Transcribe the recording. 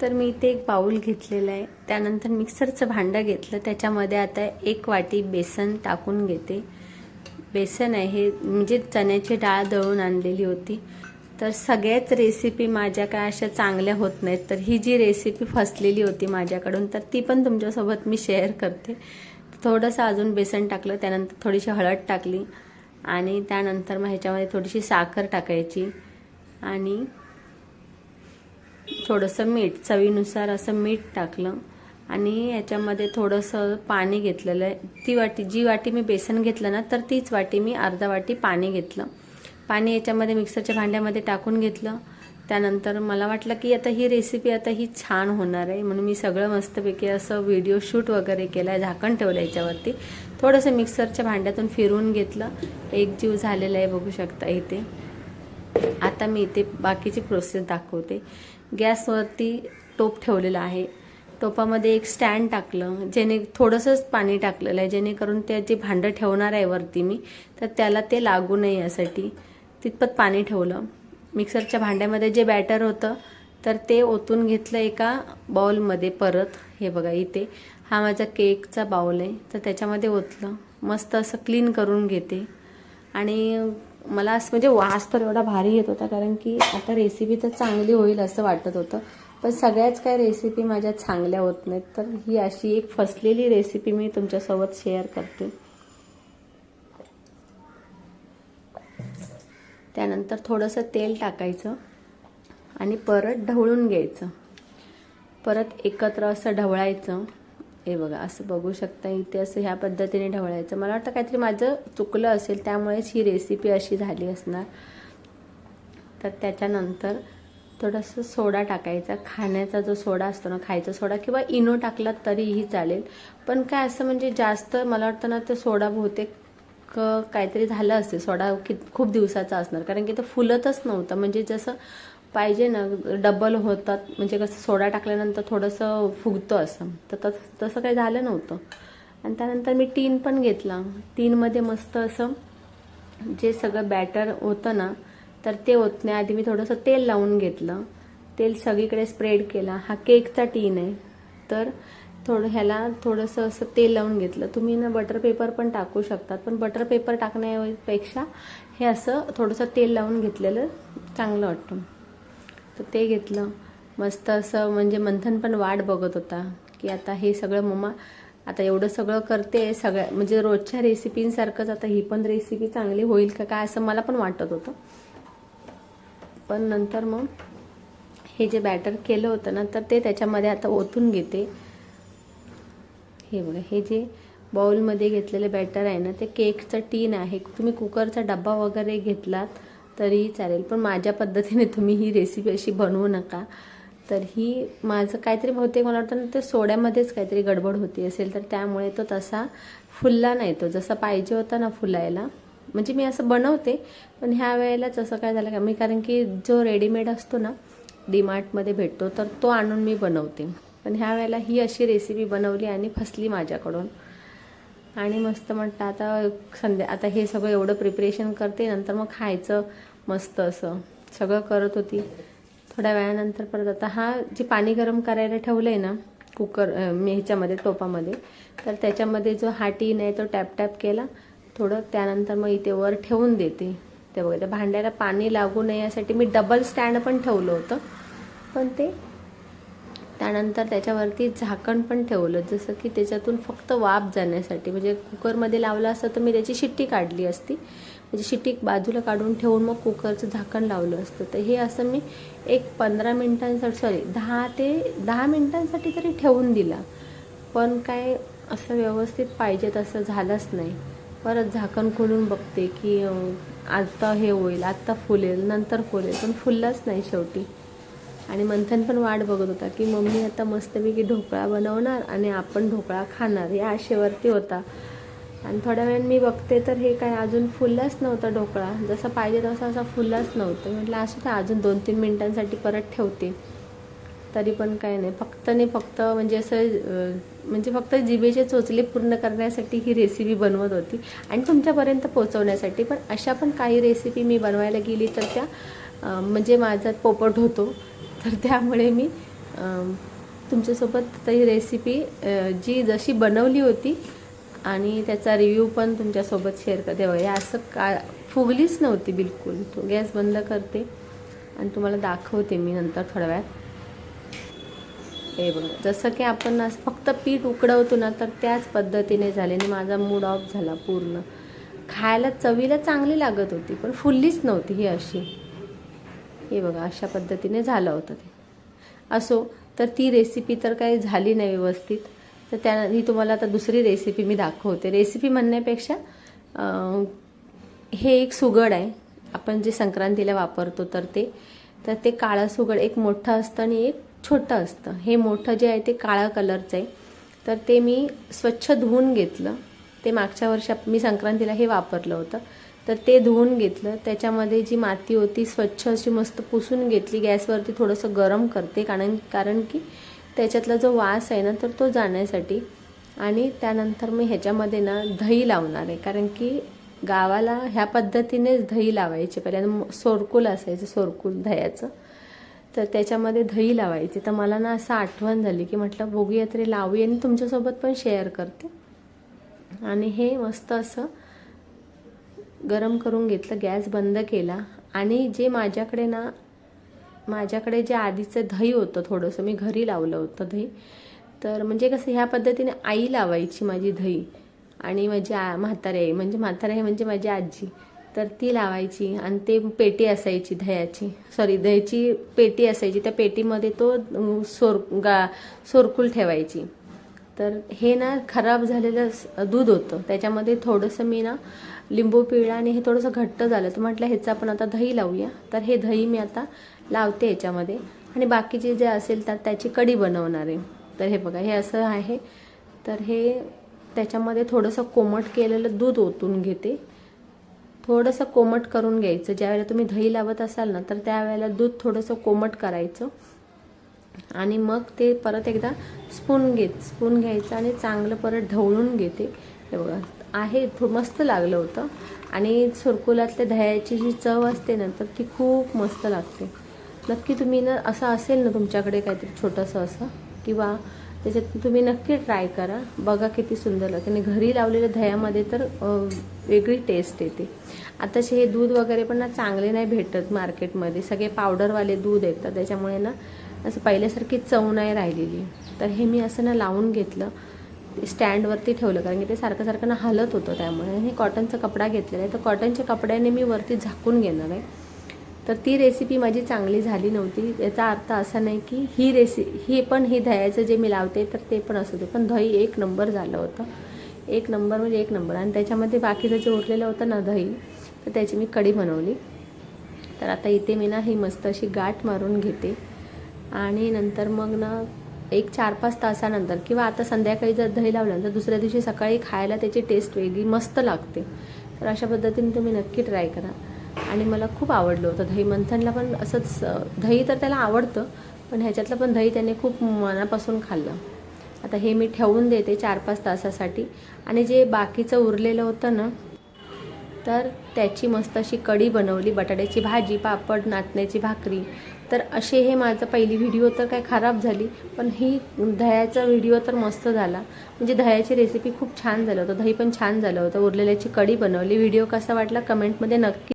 तर मी इथे एक बाऊल घेतलेला आहे. त्यानंतर मिक्सरचं भांडं घेतलं. त्याच्यामध्ये आता एक वाटी बेसन टाकून घेते. बेसन आहे हे म्हणजे चण्याची डाळ दळून आणलेली होती. तर सगळ्याच रेसिपी माझ्या काय अशा चांगल्या होत नाहीत. तर ही जी रेसिपी फसलेली होती माझ्याकडून तर ती पण तुमच्यासोबत मी शेअर करते. थोडंसं अजून बेसन टाकलं त्यानंतर थोडीशी हळद टाकली आणि त्यानंतर मग ह्याच्यामध्ये थोडीशी साखर टाकायची आणि थोडंसं मीठ चवीनुसार असं मीठ टाकलं आणि याच्यामध्ये थोडंसं पाणी घेतलेलं आहे. ती वाटी जी वाटी मी बेसन घेतलं ना तर तीच वाटी मी अर्धा वाटी पाणी घेतलं. पाणी याच्यामध्ये मिक्सरच्या भांड्यामध्ये टाकून घेतलं. त्यानंतर मला वाटलं की आता ही रेसिपी आता ही छान होणार आहे. म्हणून मी सगळं मस्तपैकी असं व्हिडिओ शूट वगैरे केला आहे झाकण ठेवलं याच्यावरती. थोडंसं मिक्सरच्या भांड्यातून फिरवून घेतलं. एक जीव झालेला आहे बघू शकता इथे. आता मी इथे बाकीची प्रोसेस दाखवते. गॅसवरती टोप ठेवलेला आहे. टोपामध्ये एक स्टँड टाकलं जेणे थोडंसंच पाणी टाकलेलं आहे जेणेकरून ते जे भांडं ठेवणार आहे वरती मी तर त्याला ते लागू नये यासाठी तितपत पाणी ठेवलं. मिक्सरच्या भांड्यामध्ये जे बॅटर होतं तर ते ओतून घेतलं एका बाऊलमध्ये परत. हे बघा इथे. हा माझा केकचा बाऊल आहे तर त्याच्यामध्ये ओतलं. मस्त असं क्लीन करून घेते. आणि मला असं म्हणजे वास तर एवढा भारी येत होता कारण की आता रेसिपी तर चांगली होईल असं वाटत होतं. पण सगळ्याच काय रेसिपी माझ्या चांगल्या होत नाहीत. तर ही अशी एक फसलेली रेसिपी मी तुमच्यासोबत शेअर करते. त्यानंतर थोडंसं तेल टाकायचं आणि परत ढवळून घ्यायचं. परत एकत्र असं ढवळायचं. हे बघा असं बघू शकता इथे असं ह्या पद्धतीने ढवळायचं. मला वाटतं काहीतरी माझं चुकलं असेल त्यामुळेच ही रेसिपी अशी झाली असणार. तर त्याच्यानंतर थोडंसं सोडा टाकायचा. खाण्याचा जो सोडा असतो ना खायचा सोडा किंवा इनो टाकला तरीही चालेल. पण काय असं म्हणजे जास्त मला वाटतं ना ते सोडा बहुतेक काहीतरी झालं असेल. सोडा कि खूप दिवसाचा असणार. कारण की ते फुलतच नव्हतं. म्हणजे जसं पाहिजे ना डबल होतात. म्हणजे कसं सोडा टाकल्यानंतर थोडंसं फुगतं असं. तर तसं तसं काही झालं नव्हतं. आणि त्यानंतर मी टीन पण घेतला. टीनमध्ये मस्त असं जे सगळं बॅटर होतं ना तर ते ओतण्याआधी मी थोडंसं तेल लावून घेतलं. तेल सगळीकडे स्प्रेड केला. हा केकचा टीन आहे. तर थोडं ह्याला थोडंसं असं तेल लावून घेतलं. तुम्ही ना बटर पेपर पण टाकू शकतात. पण बटर पेपर टाकण्यापेक्षा हे असं थोडंसं तेल लावून घेतलेलं चांगलं वाटतं. तर ते घेतलं. मस्त असं म्हणजे मंथन पण वाट बघत होता की आता हे सगळं मम्मा आता एवढं सगळं करते सगळ्या म्हणजे रोजच्या रेसिपींसारखंच आता ही पण रेसिपी चांगली होईल का काय असं मला पण वाटत होतं. पण नंतर मग हे जे बॅटर केलं होतं ना तर ते त्याच्यामध्ये आता ओतून घेते. हे बघा हे जे बाउलमध्ये घेतलेलं बॅटर आहे ना ते केकचं टीन आहे. तुम्ही कुकरचा डब्बा वगैरे घेतलात तरीही चालेल. पण माझ्या पद्धतीने तुम्ही ही रेसिपी अशी बनवू नका. तर ही माझं काहीतरी बहुतेक मला वाटतं ना ते सोड्यामध्येच काहीतरी गडबड होती असेल तर त्यामुळे तो तसा फुलला नाही तो. जसा पाहिजे होता ना फुलायला. म्हणजे मी असं बनवते पण ह्या वेळेलाच असं काय झालं का मी कारण की जो रेडीमेड असतो ना डीमार्टमध्ये भेटतो तर तो आणून मी बनवते. पण ह्या वेळेला ही अशी रेसिपी बनवली आणि फसली माझ्याकडून. आणि मस्त म्हटलं आता संध्या आता हे सगळं एवढं प्रिपरेशन करते नंतर मग खायचं मस्त असं. सगळं करत होती. थोड्या वेळानंतर परत आता हा जे पाणी गरम करायला ठेवलं आहे ना कुकर मी ह्याच्यामध्ये टोपामध्ये तर त्याच्यामध्ये जो हा टीन आहे तो टॅप टॅप केला थोडं त्यानंतर मग इथे वर ठेवून देते. ते बघा त्या भांड्याला पाणी लागू नये यासाठी मी डबल स्टँड पण ठेवलं होतं. पण ते त्यानंतर त्याच्यावरती झाकण पण ठेवलं. जसं की त्याच्यातून फक्त वाफ जाण्यासाठी. म्हणजे कुकरमध्ये लावलं असतं तर मी त्याची शिट्टी काढली असती. म्हणजे शिट्टी बाजूला काढून ठेवून मग कुकरचं झाकण लावलं असतं. तर हे असं मी एक पंधरा मिनटांसाठी सॉरी दहा ते दहा मिनटांसाठी तरी ठेवून दिला. पण काय असं व्यवस्थित पाहिजे तसं झालंच नाही. परत झाकण खोलून बघते की आत्ता हे होईल आत्ता फुलेल नंतर फुलेल पण फुललंच नाही शेवटी. आणि मंथन पण वाट बघत होता की मम्मी आता मस्तपैकी ढोकळा बनवणार आणि आपण ढोकळा खाणार. या आशेवरती होता. आणि थोड्या वेळाने मी बघते तर हे काय अजून फुललाच नव्हता ढोकळा. जसं पाहिजे तसं असं फुललाच नव्हतं. म्हटलं असं तर अजून दोन तीन मिनटांसाठी परत ठेवते. तरी पण काय नाही. फक्त नाही फक्त म्हणजे असं म्हणजे फक्त जिभेचे चोचले पूर्ण करण्यासाठी ही रेसिपी बनवत होती. आणि तुमच्यापर्यंत पोचवण्यासाठी पण अशा पण काही रेसिपी मी बनवायला गेली तर त्या म्हणजे माझा पोपट होतो. तर त्यामुळे मी तुमच्यासोबत ती रेसिपी जी जशी बनवली होती आणि त्याचा रिव्ह्यू पण तुमच्यासोबत शेअर करते. बघा असं का फुगलीच नव्हती बिलकुल. तो गॅस बंद करते आणि तुम्हाला दाखवते मी नंतर थोड्या वेळात. हे बघा जसं की आपण असं फक्त पीठ उकडवतो ना तर त्याच पद्धतीने झाले आणि माझा मूड ऑफ झाला पूर्ण. खायला चवीला चांगली लागत होती पण फुललीच नव्हती ही अशी. हे बघा अशा पद्धतीने झालं होतं ते. असो तर ती रेसिपी तर काही झाली नाही व्यवस्थित. तर त्या ही तुम्हाला आता दुसरी रेसिपी मी दाखवते. रेसिपी म्हणण्यापेक्षा हे एक सुगड आहे. आपण जे संक्रांतीला वापरतो तर ते तर ते काळं सुगड एक मोठं असतं आणि एक छोटं असतं. हे मोठं जे आहे ते काळ्या कलरचं आहे. तर ते मी स्वच्छ धुवून घेतलं. ते मागच्या वर्षा मी संक्रांतीला हे वापरलं होतं. तर ते धुवून घेतलं. त्याच्यामध्ये जी माती होती स्वच्छ अशी मस्त पुसून घेतली. गॅसवरती थोडंसं गरम करते कारण कारण की त्याच्यातला जो वास आहे ना तर तो जाण्यासाठी. आणि त्यानंतर मी ह्याच्यामध्ये ना दही लावणार आहे कारण की गावाला ह्या पद्धतीनेच दही लावायचे. पहिल्यांदा सोरकूल असायचं सोरकूल दह्याचं. तर त्याच्यामध्ये दही लावायचे. तर मला ना असं आठवण झाली की म्हटलं बघूया तरी लावूया. आणि तुमच्यासोबत पण शेअर करते. आणि हे मस्त असं गरम करून घेतलं गॅस बंद केला आणि जे माझ्याकडे ना माझ्याकडे जे आधीचं दही होतं थोडंसं मी घरी लावलं होतं दही. तर म्हणजे कसं ह्या पद्धतीने आई लावायची माझी दही आणि माझी आ म्हातारी आई म्हणजे म्हातारी आई म्हणजे माझी आजी. तर ती लावायची आणि ते पेटी असायची दह्याची. सॉरी दह्याची पेटी असायची. त्या पेटीमध्ये तो सोर गा सोरकूल ठेवायची. तर हे ना खराब झालेलं दूध होतं. त्याच्यामध्ये थोडंसं मी ना लिंबू पिळला आणि हे थोडंसं घट्ट झालं. तर म्हटलं ह्याचं आपण आता दही लावूया. तर हे दही मी आता लावते याच्यामध्ये आणि बाकीचे जे असेल तर त्याची कढी बनवणार आहे. तर हे बघा हे असं आहे. तर हे त्याच्यामध्ये थोडंसं कोमट केलेलं दूध ओतून घेते. थोडंसं कोमट करून घ्यायचं. ज्यावेळेला तुम्ही दही लावत असाल ना तर त्यावेळेला दूध थोडंसं कोमट करायचं. आणि मग ते परत एकदा स्पून घेत स्पून घ्यायचं आणि चांगलं परत ढवळून घेते. हे बघा. आहे मस्त लागलं होतं. आणि सुरकुलातल्या दह्याची जी चव असते ना तर ती खूप मस्त लागते. नक्की तुम्ही ना असं असेल ना तुमच्याकडे काहीतरी छोटंसं असं किंवा त्याच्यात तुम्ही नक्की ट्राय करा. बघा किती सुंदर लागते. आणि घरी लावलेल्या दह्यामध्ये तर वेगळी टेस्ट येते. आताचे हे दूध वगैरे पण ना चांगले नाही भेटत मार्केटमध्ये. सगळे पावडरवाले दूध येतात त्याच्यामुळे ना असं पहिल्यासारखी चव नाही राहिलेली. तर हे मी असं ना लावून घेतलं. स्टँडवरती ठेवलं कारण की ते सारखं सारखं ना हलत होतं त्यामुळे. आणि हे कॉटनचा कपडा घेतलेला आहे. तर कॉटनच्या कपड्याने मी वरती झाकून घेणार आहे. तर ती रेसिपी माझी चांगली झाली नव्हती. याचा अर्थ असा नाही की ही रेसि ही पण हे दह्याचं जे मी लावते तर ते पण असू दे. पण दही एक नंबर झालं होतं. एक नंबर म्हणजे एक नंबर. आणि त्याच्यामध्ये बाकीचं जे उरलेलं होतं ना दही तर त्याची मी कढी बनवली. तर आता इथे मी ना ही मस्त अशी गाठ मारून घेते. आणि नंतर मग ना एक चार पाच तासानंतर किंवा आता संध्याकाळी जर दही लावलं तर दुसऱ्या दिवशी सकाळी खायला त्याची टेस्ट वेगळी मस्त लागते. तर अशा पद्धतीने तुम्ही नक्की ट्राय करा. आणि मला खूप आवडलं होतं दही. मंथनला पण असंच दही तर त्याला आवडतं पण ह्याच्यातलं पण दही त्याने खूप मनापासून खाल्लं. आता हे मी ठेवून देते चार पाच तासासाठी. आणि जे बाकीचं उरलेलं होतं ना तर त्याची मस्त अशी कढी बनवली. बटाट्याची भाजी पापड नाचण्याची भाकरी तर असे हे माझं पहिली व्हिडिओ तर काय खराब झाली पण ही दह्याचा व्हिडिओ तर मस्त झाला. म्हणजे दह्याची रेसिपी खूप छान झालं होतं दही पण छान झालं होतं उरलेल्याची कढी बनवली. व्हिडिओ कसा वाटला? कमेंटमध्ये नक्की